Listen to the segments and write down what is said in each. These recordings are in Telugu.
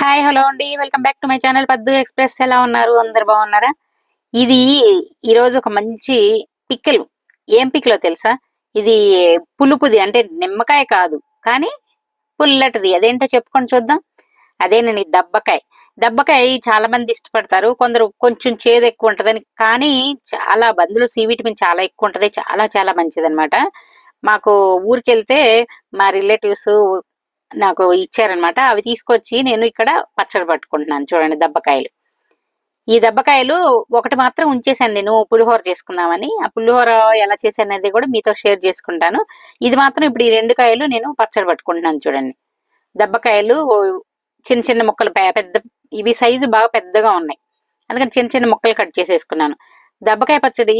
హాయ్ హలో అండి. Welcome back to my channel. Paddu express ఎలా ఉన్నారు? అందరు బాగున్నారా? ఇది ఈరోజు ఒక మంచి పిక్కలు ఏం పిక్కలో తెలుసా? ఇది పులుపుది. అంటే నిమ్మకాయ కాదు కానీ పుల్లటిది. అదేంటో చెప్పుకొని చూద్దాం. అదేనండి దబ్బకాయ. దబ్బకాయ చాలా మంది ఇష్టపడతారు. కొందరు కొంచెం చేదు ఎక్కువ ఉంటదని కానీ చాలా బందులు సి విటమిన్ చాలా ఎక్కువ ఉంటది. చాలా చాలా మంచిది అనమాట మాకు ఊరికెళ్తే మా రిలేటివ్స్ నాకు ఇచ్చారనమాట అవి తీసుకొచ్చి నేను ఇక్కడ పచ్చడి పట్టుకుంటున్నాను చూడండి దబ్బకాయలు. ఈ దబ్బకాయలు ఒకటి మాత్రం ఉంచేసాను నేను పులిహోర చేసుకున్నామని. ఆ పులిహోర ఎలా చేశాను అనేది కూడా మీతో షేర్ చేసుకుంటాను. ఇది మాత్రం ఇప్పుడు ఈ రెండు కాయలు నేను పచ్చడి పట్టుకుంటున్నాను చూడండి. దబ్బకాయలు చిన్న చిన్న ముక్కలు పెద్ద ఇవి సైజు బాగా పెద్దగా ఉన్నాయి. అందుకని చిన్న చిన్న ముక్కలు కట్ చేసేసుకున్నాను. దబ్బకాయ పచ్చడి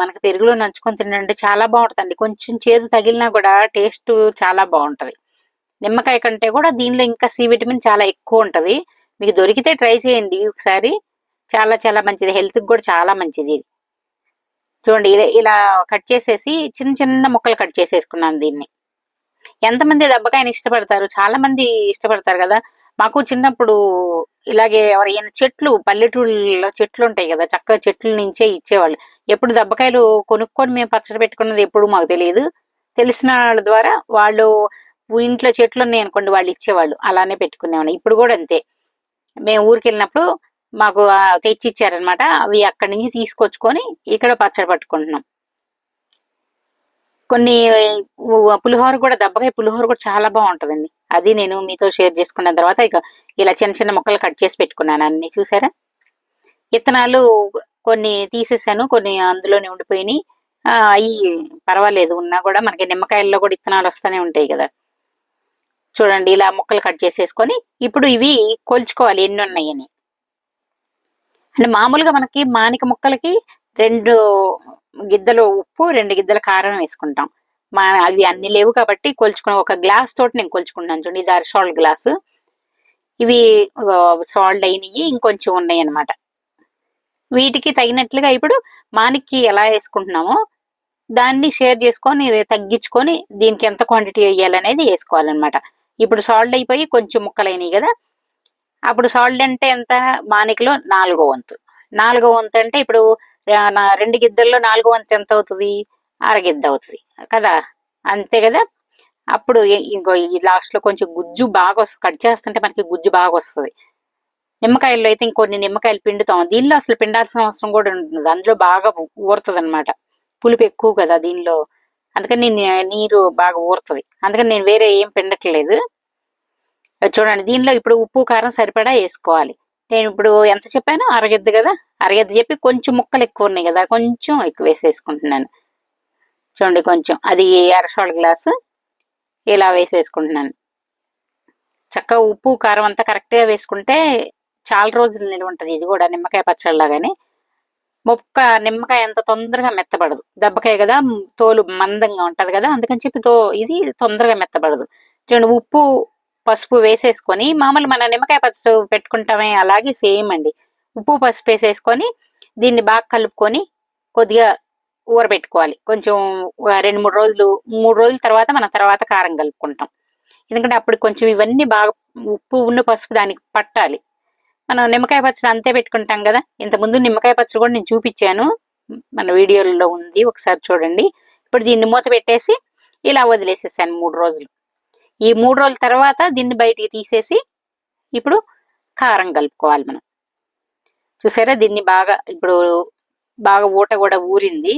మనకి పెరుగులో నంచుకొని తినంటే చాలా బాగుంటుందండి. కొంచెం చేదు తగిలినా కూడా టేస్ట్ చాలా బాగుంటది. నిమ్మకాయ కంటే కూడా దీనిలో ఇంకా సి విటమిన్ చాలా ఎక్కువ ఉంటుంది. మీకు దొరికితే ట్రై చేయండి ఒకసారి. చాలా చాలా మంచిది. హెల్త్ కూడా చాలా మంచిది. చూడండి ఇలా కట్ చేసేసి చిన్న చిన్న ముక్కలు కట్ చేసేసుకున్నాను దీన్ని. ఎంతమంది దెబ్బకాయని ఇష్టపడతారు? చాలా మంది ఇష్టపడతారు కదా. మాకు చిన్నప్పుడు ఇలాగే ఎవరైనా చెట్లు పల్లెటూళ్ళలో చెట్లు ఉంటాయి కదా. చక్కగా చెట్ల నుంచే ఇచ్చేవాళ్ళు. ఎప్పుడు దెబ్బకాయలు కొనుక్కొని మేము పచ్చడి పెట్టుకున్నది ఎప్పుడు మాకు తెలియదు. తెలిసిన వాళ్ళ ద్వారా వాళ్ళు ఇంట్లో చెట్లు ఉన్నాయి అనుకోండి వాళ్ళు ఇచ్చేవాళ్ళు. అలానే పెట్టుకునేవాళ్ళు. ఇప్పుడు కూడా అంతే. మేము ఊరికి వెళ్ళినప్పుడు మాకు తెచ్చి ఇచ్చారనమాట అవి అక్కడి నుంచి తీసుకొచ్చుకొని ఇక్కడ పచ్చడి పట్టుకుంటున్నాం. కొన్ని పులిహోర కూడా దెబ్బకాయ పులిహోర కూడా చాలా బాగుంటుందండి. అది నేను మీతో షేర్ చేసుకున్న తర్వాత ఇక ఇలా చిన్న చిన్న ముక్కలు కట్ చేసి పెట్టుకున్నాను అన్ని. చూసారా? ఇత్తనాలు కొన్ని తీసేసాను. కొన్ని అందులోనే ఉండిపోయినాయి. అవి పర్వాలేదు. ఉన్నా కూడా మనకి నిమ్మకాయల్లో కూడా ఇత్తనాలు వస్తూనే ఉంటాయి కదా. చూడండి ఇలా ముక్కలు కట్ చేసేసుకొని ఇప్పుడు ఇవి కొలుచుకోవాలి ఎన్ని ఉన్నాయని అంటే మామూలుగా మనకి మానిక ముక్కలకి రెండు గిద్దలు ఉప్పు రెండు గిద్దల కారం వేసుకుంటాం. మా అవి అన్ని లేవు కాబట్టి కొలుచుకుని ఒక గ్లాస్ తోటి నేను కొలుచుకుంటాను చూడండి ఇది అరసాల్ట్ గ్లాసు. ఇవి సాల్ట్ అయినవి ఇంకొంచెం ఉన్నాయి అనమాట వీటికి తగినట్లుగా ఇప్పుడు మానికి ఎలా వేసుకుంటున్నామో దాన్ని షేర్ చేసుకొని తగ్గించుకొని దీనికి ఎంత క్వాంటిటీ వేయాలనేది వేసుకోవాలన్నమాట. ఇప్పుడు సాల్ట్ అయిపోయి కొంచెం ముక్కలైనవి కదా. అప్పుడు సాల్ట్ అంటే ఎంత? మానికలో నాలుగో వంతు. నాలుగో వంతు అంటే ఇప్పుడు రెండు గిద్దల్లో నాలుగో వంతు ఎంత అవుతుంది? అరగిద్ద అవుతుంది కదా. అంతే కదా. అప్పుడు ఇంకో ఈ లాస్ట్లో కొంచెం గుజ్జు బాగా వస్తుంది కట్ చేస్తుంటే మనకి గుజ్జు బాగా వస్తుంది. నిమ్మకాయల్లో అయితే ఇంకొన్ని నిమ్మకాయలు పిండుతాం. దీనిలో అసలు పిండాల్సిన అవసరం కూడా ఉంటుంది అందులో బాగా ఊరుతుంది అనమాట పులుపు ఎక్కువ కదా దీనిలో. అందుకని నీరు బాగా ఊరుతుంది. అందుకని నేను వేరే ఏం పిండట్లేదు. చూడండి దీనిలో ఇప్పుడు ఉప్పు కారం సరిపడా వేసుకోవాలి. నేను ఇప్పుడు ఎంత చెప్పాను? అరగద్దు కదా? అరగద్దు చెప్పి కొంచెం ముక్కలు ఎక్కువ ఉన్నాయి కదా? కొంచెం ఎక్కువ వేసేసుకుంటున్నాను. చూడండి కొంచెం. అది అరసోళ గ్లాసు? ఇలా వేసేసుకుంటున్నాను. చక్కగా ఉప్పు కారం అంతా కరెక్ట్గా వేసుకుంటే చాలా రోజులు నిల్వ ఉంటుంది ఇది కూడా నిమ్మకాయ పచ్చళ్ళలాగానే. మొక్క నిమ్మకాయ ఎంత తొందరగా మెత్తబడదు. దెబ్బకాయ కదా తోలు మందంగా ఉంటది కదా అందుకని చెప్పి తో ఇది తొందరగా మెత్తబడదు. చూడండి ఉప్పు పసుపు వేసేసుకొని మామూలు మన నిమ్మకాయ పసుపు పెట్టుకుంటామే అలాగే సేమ్ అండి. ఉప్పు పసుపు వేసేసుకొని దీన్ని బాగా కలుపుకొని కొద్దిగా ఊరబెట్టుకోవాలి. కొంచెం రెండు మూడు రోజులు మూడు రోజుల తర్వాత మన తర్వాత కారం కలుపుకుంటాం. ఎందుకంటే అప్పుడు కొంచెం ఇవన్నీ బాగా ఉప్పు ఉన్న పసుపు దానికి పట్టాలి. మనం నిమ్మకాయ పచ్చడి అంతే పెట్టుకుంటాం కదా. ఇంతకుముందు నిమ్మకాయ పచ్చడి కూడా నేను చూపించాను. మన వీడియోలో ఉంది. ఒకసారి చూడండి. ఇప్పుడు దీన్ని మూత పెట్టేసి ఇలా వదిలేసేసాను మూడు రోజులు. ఈ మూడు రోజుల తర్వాత దీన్ని బయటికి తీసేసి ఇప్పుడు కారం కలుపుకోవాలి మనం. చూసారా? దీన్ని బాగా ఇప్పుడు బాగా ఊట కూడా ఊరింది.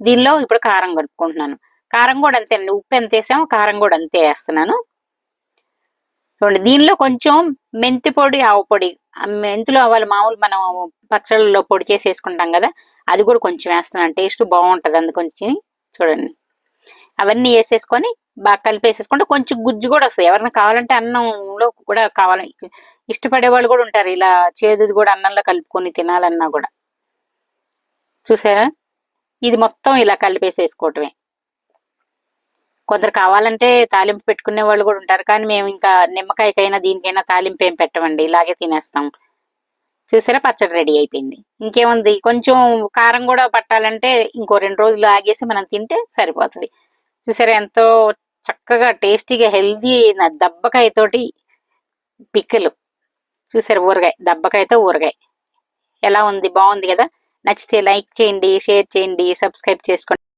దీనిలో ఇప్పుడు కారం కలుపుకుంటున్నాను. కారం కూడా అంతే ఉప్పు ఎంత వేసామో కారం కూడా అంతే వేస్తున్నాను. చూడండి దీనిలో కొంచెం మెంతి పొడి ఆవు పొడి. మెంతులు ఆవాలు మామూలు మనం పచ్చళ్ళలో పొడి చేసి వేసుకుంటాం కదా అది కూడా కొంచెం వేస్తున్నాను. టేస్ట్ బాగుంటుంది అందుకొంచెం. చూడండి. అవన్నీ వేసేసుకొని బాగా కలిపేసేసుకుంటే కొంచెం గుజ్జు కూడా వస్తుంది. ఎవరైనా కావాలంటే అన్నంలో కూడా కావాలి. ఇష్టపడే వాళ్ళు కూడా ఉంటారు. ఇలా చేదుది కూడా అన్నంలో కలుపుకొని తినాలన్నా కూడా. చూసారా? ఇది మొత్తం ఇలా కలిపేసేసుకోవటమే. కొందరు కావాలంటే తాలింపు పెట్టుకునే వాళ్ళు కూడా ఉంటారు. కానీ మేము ఇంకా నిమ్మకాయకైనా దీనికైనా తాలింపు ఏం పెట్టమండి. ఇలాగే తినేస్తాం. చూసారా? పచ్చడి రెడీ అయిపోయింది. ఇంకేముంది? కొంచెం కారం కూడా పట్టాలంటే ఇంకో రెండు రోజులు ఆగేసి మనం తింటే సరిపోతుంది. చూసారా? ఎంతో చక్కగా టేస్టీగా హెల్దీ అయిన దబ్బకాయతోటి పిక్కలు. చూసారు? ఊరగాయ. దబ్బకాయతో ఊరగాయ. ఎలా ఉంది? బాగుంది కదా? నచ్చితే లైక్ చేయండి షేర్ చేయండి సబ్స్క్రైబ్ చేసుకోండి.